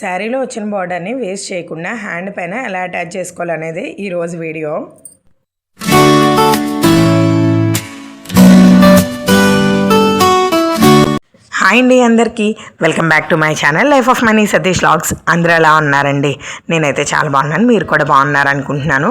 శారీలో వచ్చిన బార్డర్ని వేస్ట్ చేయకుండా హ్యాండ్ పైన ఎలా అటాచ్ చేసుకోవాలనేది ఈరోజు వీడియో. హాయ్ అండి అందరికీ. Welcome back to my channel life of money Satish vlogs అందరూ ఎలా ఉన్నారండి? నేనైతే చాలా బాగున్నాను మీరు కూడా బాగున్నారు అనుకుంటున్నాను.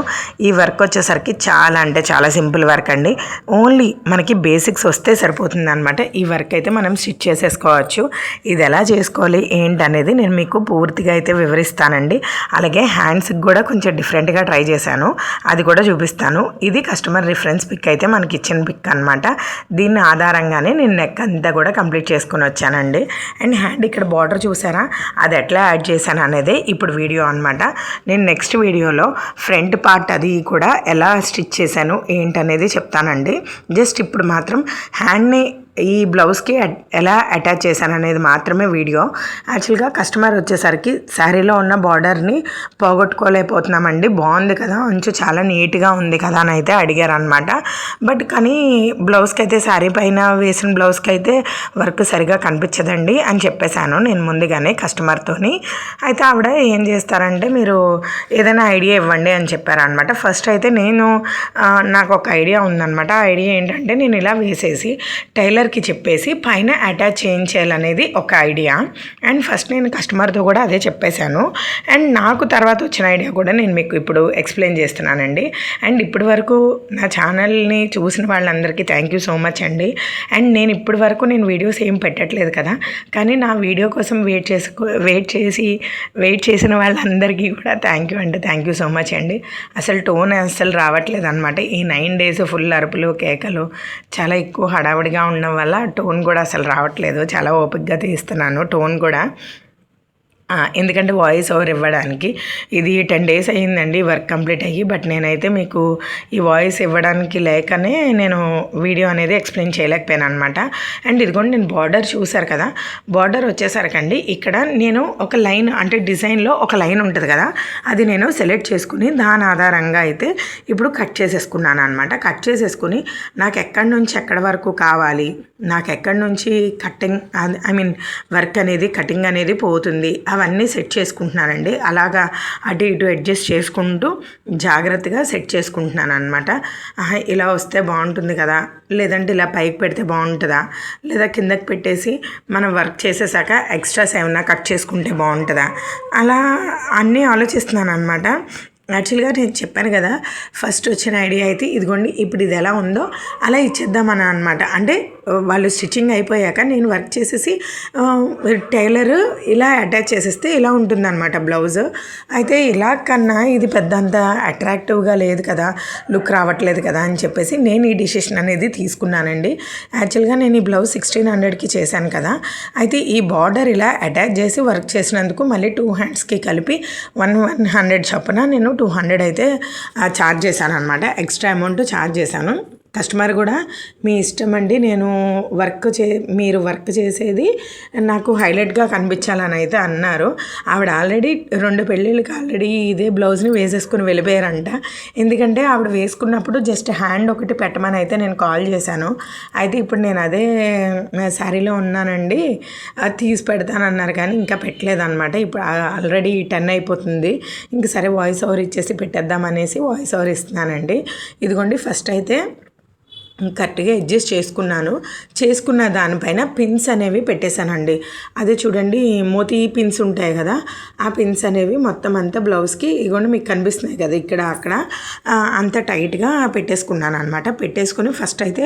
ఈ వర్క్ వచ్చేసరికి చాలా అంటే చాలా సింపుల్ వర్క్ అండి. ఓన్లీ మనకి బేసిక్స్ వస్తే సరిపోతుంది అనమాట ఈ వర్క్ అయితే మనం స్టిచ్ చేసేసుకోవచ్చు. ఇది ఎలా చేసుకోవాలి ఏంటి అనేది నేను మీకు పూర్తిగా అయితే వివరిస్తానండి. అలాగే హ్యాండ్స్కి కూడా కొంచెం డిఫరెంట్గా ట్రై చేశాను. అది కూడా చూపిస్తాను. ఇది కస్టమర్ రిఫరెన్స్ పిక్ అయితే మనకి ఇచ్చిన పిక్ అనమాట దీని ఆధారంగానే నేను నెక్ అంతా కూడా కంప్లీట్ చేసుకున్నాను. వచ్చానండి అండ్ హ్యాండ్ ఇక్కడ బార్డర్ చూసారా? అది ఎట్లా యాడ్ చేశాను అనేది ఇప్పుడు వీడియో అనమాట నేను నెక్స్ట్ వీడియోలో ఫ్రంట్ పార్ట్ అది కూడా ఎలా స్టిచ్ చేశాను ఏంటనేది చెప్తానండి. జస్ట్ ఇప్పుడు మాత్రం హ్యాండ్ని ఈ బ్లౌజ్కి ఎలా అటాచ్ చేశాను అనేది మాత్రమే వీడియో. యాక్చువల్గా కస్టమర్ వచ్చేసరికి శారీలో ఉన్న బార్డర్ని పోగొట్టుకోలేకపోతున్నామండి. బాగుంది కదా అంచు చాలా నీట్గా ఉంది కదా అని అయితే అడిగారు అనమాట బట్ కానీ బ్లౌజ్కి అయితే శారీ పైన వేసిన బ్లౌజ్కి అయితే వర్క్ సరిగా కనిపించదండి అని చెప్పేశాను నేను ముందుగానే కస్టమర్తోని. అయితే ఆవిడ ఏం చేస్తారంటే మీరు ఏదైనా ఐడియా ఇవ్వండి అని చెప్పారనమాట ఫస్ట్ అయితే నేను నాకు ఒక ఐడియా ఉందన్నమాట. ఆ ఐడియా ఏంటంటే నేను ఇలా వేసేసి టైలర్ టైలర్కి చెప్పేసి పైన అటాచ్ చేయించాలనేది ఒక ఐడియా అండ్ ఫస్ట్ నేను కస్టమర్తో కూడా అదే చెప్పేశాను. అండ్ నాకు తర్వాత వచ్చిన ఐడియా కూడా నేను మీకు ఇప్పుడు ఎక్స్ప్లెయిన్ చేస్తున్నానండి. అండ్ ఇప్పటి వరకు నా ఛానల్ని చూసిన వాళ్ళందరికీ థ్యాంక్ యూ సో మచ్ అండి. అండ్ నేను ఇప్పటి వరకు నేను వీడియోస్ ఏం పెట్టట్లేదు కదా. కానీ నా వీడియో కోసం వెయిట్ చేసుకో వెయిట్ చేసి వెయిట్ చేసిన వాళ్ళందరికీ కూడా థ్యాంక్ యూ అండి. థ్యాంక్ యూ సో మచ్ అండి. అసలు టోన్ అసలు రావట్లేదు అనమాట ఈ నైన్ డేస్ ఫుల్ అరుపులు కేకలు చాలా ఎక్కువ హడావుడిగా ఉన్న వల్ల టోన్ కూడా అసలు రావట్లేదు. చాలా ఓపిక్గా తీస్తున్నాను. టోన్ కూడా ఎందుకంటే వాయిస్ ఓవర్ ఇవ్వడానికి. ఇది టెన్ డేస్ అయ్యిందండి వర్క్ కంప్లీట్ అయ్యి. బట్ నేనైతే మీకు ఈ వాయిస్ ఇవ్వడానికి లేకనే నేను వీడియో అనేది ఎక్స్ప్లెయిన్ చేయలేకపోయాను అనమాట అండ్ ఇదిగోండి నేను బార్డర్ చూశారు కదా. బార్డర్ వచ్చేసరికండి ఇక్కడ నేను ఒక లైన్ అంటే డిజైన్లో ఒక లైన్ ఉంటుంది కదా. అది నేను సెలెక్ట్ చేసుకుని దాని ఆధారంగా అయితే ఇప్పుడు కట్ చేసేసుకున్నాను అనమాట కట్ చేసేసుకుని నాకు ఎక్కడి నుంచి ఎక్కడి వరకు కావాలి నాకు ఎక్కడి నుంచి కటింగ్ ఐ మీన్ వర్క్ అనేది కటింగ్ అనేది పోతుంది. అవన్నీ సెట్ చేసుకుంటున్నానండి. అలాగా అటు ఇటు అడ్జస్ట్ చేసుకుంటూ జాగ్రత్తగా సెట్ చేసుకుంటున్నాను అనమాట ఇలా వస్తే బాగుంటుంది కదా? లేదంటే ఇలా పైకి పెడితే బాగుంటుందా? లేదా కిందకి పెట్టేసి మనం వర్క్ చేసేసాక ఎక్స్ట్రాస్ ఏమైనా కట్ చేసుకుంటే బాగుంటుందా? అలా అన్నీ ఆలోచిస్తున్నాను అనమాట యాక్చువల్గా నేను చెప్పాను కదా ఫస్ట్ వచ్చిన ఐడియా అయితే ఇదిగోండి ఇప్పుడు ఇది ఎలా ఉందో అలా ఇచ్చేద్దామని అనమాట అంటే వాళ్ళు స్టిచ్చింగ్ అయిపోయాక నేను వర్క్ చేసేసి టైలర్ ఇలా అటాచ్ చేసేస్తే ఇలా ఉంటుందన్నమాట బ్లౌజ్. అయితే ఇలా కన్నా ఇది పెద్ద అంత అట్రాక్టివ్గా లేదు కదా లుక్ రావట్లేదు కదా అని చెప్పేసి నేను ఈ డిసిషన్ అనేది తీసుకున్నానండి. యాక్చువల్గా నేను ఈ బ్లౌజ్ సిక్స్టీన్ హండ్రెడ్కి చేశాను కదా అయితే ఈ బార్డర్ ఇలా అటాచ్ చేసి వర్క్ చేసినందుకు మళ్ళీ టూ హ్యాండ్స్కి కలిపి వన్ వన్ హండ్రెడ్ చొప్పున నేను టూ హండ్రెడ్ అయితే ఛార్జ్ చేశాను అనమాట ఎక్స్ట్రా అమౌంట్ ఛార్జ్ చేశాను. కస్టమర్ కూడా మీ ఇష్టం అండి. నేను వర్క్ చే మీరు వర్క్ చేసేది నాకు హైలైట్గా కనిపించాలని అయితే అన్నారు. ఆవిడ ఆల్రెడీ రెండు పెళ్ళిళ్ళకి ఆల్రెడీ ఇదే బ్లౌజ్ని వేసేసుకుని వెళ్ళిపోయారంట. ఎందుకంటే ఆవిడ వేసుకున్నప్పుడు జస్ట్ హ్యాండ్ ఒకటి పెట్టమని అయితే నేను కాల్ చేశాను. అయితే ఇప్పుడు నేను అదే శారీలో ఉన్నానండి. అది తీసి పెడతానన్నారు కానీ ఇంకా పెట్టలేదన్నమాట. ఇప్పుడు ఆల్రెడీ టెన్ అయిపోతుంది. ఇంక సరే వాయిస్ ఓవర్ ఇచ్చేసి పెట్టేద్దాం అనేసి వాయిస్ ఓవర్ ఇస్తున్నానండి. ఇదిగోండి ఫస్ట్ అయితే కరెక్ట్గా అడ్జస్ట్ చేసుకున్నాను. చేసుకున్న దానిపైన పిన్స్ అనేవి పెట్టేశానండి. అదే చూడండి మోతీ పిన్స్ ఉంటాయి కదా ఆ పిన్స్ అనేవి మొత్తం అంతా బ్లౌజ్కి ఇగోండి మీకు కనిపిస్తున్నాయి కదా ఇక్కడ అక్కడ అంత టైట్గా పెట్టేసుకున్నాను అనమాట పెట్టేసుకుని ఫస్ట్ అయితే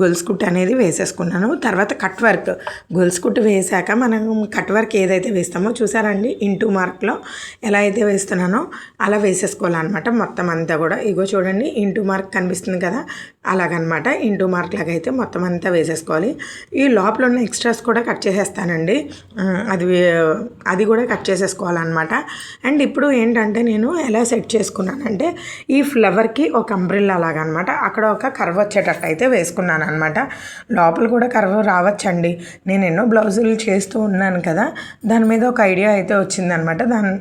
గొలుసు కుట్టు అనేది వేసేసుకున్నాను. తర్వాత కట్ వర్క్ గొలుసు కుట్టు వేసాక మనం కట్ వర్క్ ఏదైతే వేస్తామో చూసారండి ఇంటూ మార్క్లో ఎలా అయితే వేస్తున్నానో అలా వేసేసుకోవాలన్నమాట మొత్తం అంతా కూడా. ఇగో చూడండి ఇంటూ మార్క్ కనిపిస్తుంది కదా అలాగనమాట ఇంటూ మార్క్ లాగా అయితే మొత్తం అంతా వేసేసుకోవాలి. ఈ లోపల ఉన్న ఎక్స్ట్రాస్ కూడా కట్ చేసేస్తానండి. అది అది కూడా కట్ చేసేసుకోవాలన్నమాట. అండ్ ఇప్పుడు ఏంటంటే నేను ఎలా సెట్ చేసుకున్నానంటే ఈ ఫ్లవర్కి ఒక అంబ్రిల్లా లాగా అనమాట అక్కడ ఒక కర్వ్ వచ్చేటట్టు అయితే వేసుకున్నాను అనమాట లోపల కూడా కర్వ్ రావచ్చండి. నేను ఎన్నో బ్లౌజులు చేస్తూ ఉన్నాను కదా. దాని మీద ఒక ఐడియా అయితే వచ్చిందనమాట దాని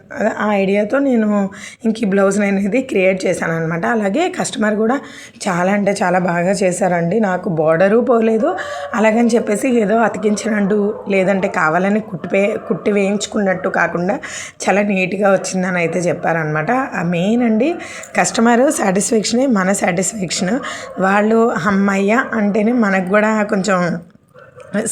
ఆ ఐడియాతో నేను ఇంక ఈ బ్లౌజ్ అనేది క్రియేట్ చేశాను అనమాట అలాగే కస్టమర్ కూడా చాలా అంటే చాలా బాగా చేశాను చేశారండి. నాకు బోర్డరు పోలేదు. అలాగని చెప్పేసి ఏదో అతికించినట్టు లేదంటే కావాలని కుట్టిపే కుట్టి వేయించుకున్నట్టు కాకుండా చాలా నీట్గా వచ్చిందని అయితే చెప్పారనమాట ఆ మెయిన్ అండి కస్టమర్ సాటిస్ఫాక్షనే మన సాటిస్ఫాక్షన్. వాళ్ళు అమ్మయ్య అంటేనే మనకు కూడా కొంచెం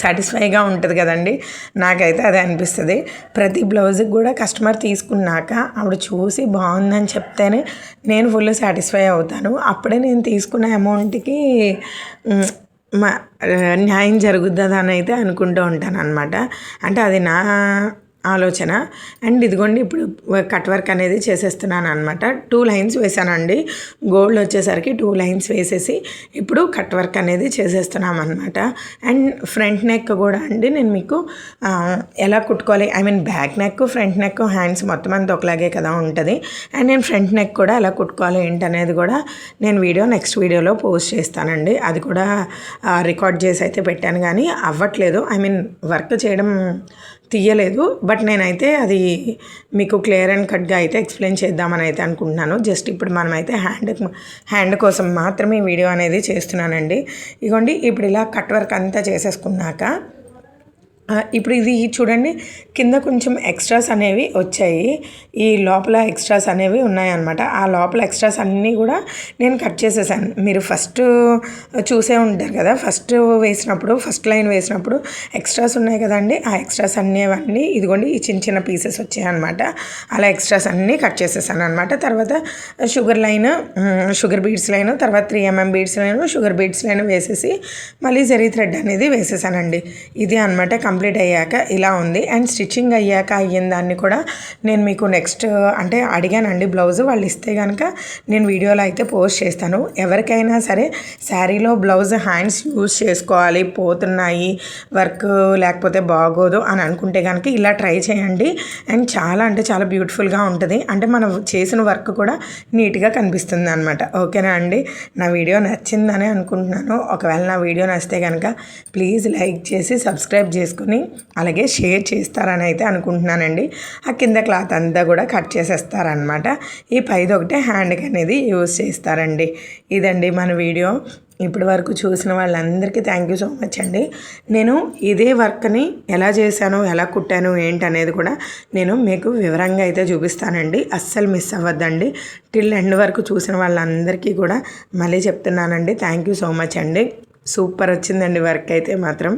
సాటిస్ఫైగా ఉంటుంది కదండి. నాకైతే అదే అనిపిస్తుంది. ప్రతి బ్లౌజ్కి కూడా కస్టమర్ తీసుకున్నాక ఆవిడ చూసి బాగుందని చెప్తేనే నేను ఫుల్ సాటిస్ఫై అవుతాను. అప్పుడే నేను తీసుకున్న అమౌంట్కి మా న్యాయం జరుగుతుందని అయితే అనుకుంటూ ఉంటాను అనమాట అంటే అది నా ఆలోచన. అండ్ ఇదిగోండి ఇప్పుడు కట్ వర్క్ అనేది చేసేస్తున్నాను అనమాట టూ లైన్స్ వేసానండి. గోల్డ్ వచ్చేసరికి టూ లైన్స్ వేసేసి ఇప్పుడు కట్ వర్క్ అనేది చేసేస్తున్నాం అనమాట అండ్ ఫ్రంట్ నెక్ కూడా అండి నేను మీకు ఎలా కుట్టుకోవాలి? I mean back neck front neck hands మొత్తం అంతా ఒకలాగే కదా ఉంటుంది. అండ్ నేను ఫ్రంట్ నెక్ కూడా ఎలా కుట్టుకోవాలి ఏంటి అనేది కూడా నేను వీడియో నెక్స్ట్ వీడియోలో పోస్ట్ చేస్తానండి. అది కూడా రికార్డ్ చేసి అయితే పెట్టాను కానీ అవ్వట్లేదు. ఐ మీన్ వర్క్ చేయడం తీయలేదు బట్ నేనైతే అది మీకు క్లియర్ అండ్ కట్గా అయితే ఎక్స్ప్లెయిన్ చేద్దామని అయితే అనుకుంటున్నాను. జస్ట్ ఇప్పుడు మనమైతే హ్యాండ్ హ్యాండ్ కోసం మాత్రమే వీడియో అనేది చేస్తున్నానండి. ఇగోండి ఇప్పుడు ఇలా కట్ వర్క్ అంతా చేసేసుకున్నాక ఇప్పుడు ఇది చూడండి. కింద కొంచెం ఎక్స్ట్రాస్ అనేవి వచ్చాయి. ఈ లోపల ఎక్స్ట్రాస్ అనేవి ఉన్నాయన్నమాట. ఆ లోపల ఎక్స్ట్రాస్ అన్నీ కూడా నేను కట్ చేసేసాను. మీరు ఫస్ట్ చూసే ఉంటారు కదా. ఫస్ట్ వేసినప్పుడు ఫస్ట్ లైన్ వేసినప్పుడు ఎక్స్ట్రాస్ ఉన్నాయి కదండి. ఆ ఎక్స్ట్రాస్ అన్నీ ఇదిగోండి ఈ చిన్న చిన్న పీసెస్ వచ్చాయన్నమాట. అలా ఎక్స్ట్రాస్ అన్నీ కట్ చేసేసాను అనమాట తర్వాత sugar line sugar beads line తర్వాత three MM beads line sugar beads line వేసేసి మళ్ళీ జరీ థ్రెడ్ అనేది వేసేసానండి. ఇది అనమాట కంప్లీట్ అయ్యాక ఇలా ఉంది. అండ్ స్టిచ్చింగ్ అయ్యాక అయ్యిన దాన్ని కూడా నేను మీకు నెక్స్ట్ అంటే అడిగానండి బ్లౌజ్. వాళ్ళు ఇస్తే కనుక నేను వీడియోలో అయితే పోస్ట్ చేస్తాను. ఎవరికైనా సరే శారీలో బ్లౌజ్ హ్యాండ్స్ యూజ్ చేసుకోవాలి. పోతున్నాయి వర్క్ లేకపోతే బాగోదు అని అనుకుంటే కనుక ఇలా ట్రై చేయండి. అండ్ చాలా అంటే చాలా బ్యూటిఫుల్గా ఉంటుంది. అంటే మనం చేసిన వర్క్ కూడా నీట్గా కనిపిస్తుంది అనమాట ఓకేనా అండి? నా వీడియో నచ్చిందని అనుకుంటున్నాను. ఒకవేళ నా వీడియో నచ్చితే కనుక ప్లీజ్ లైక్ చేసి సబ్స్క్రైబ్ చేసుకో చేసుకుని అలాగే షేర్ చేస్తారని అయితే అనుకుంటున్నానండి. ఆ కింద క్లాత్ అంతా కూడా కట్ చేసేస్తారనమాట ఈ పైది ఒకటే హ్యాండ్కి అనేది యూజ్ చేస్తారండి. ఇదండి మన వీడియో. ఇప్పటి వరకు చూసిన వాళ్ళందరికీ థ్యాంక్ యూ సో మచ్ అండి. నేను ఇదే వర్క్ని ఎలా చేశాను ఎలా కుట్టాను ఏంటి అనేది కూడా నేను మీకు వివరంగా అయితే చూపిస్తానండి. అస్సలు మిస్ అవ్వద్దండి. టిల్ ఎండ్ వరకు చూసిన వాళ్ళందరికీ కూడా మళ్ళీ చెప్తున్నానండి. థ్యాంక్ యూ సో మచ్ అండి. సూపర్ వచ్చిందండి వర్క్ అయితే మాత్రం.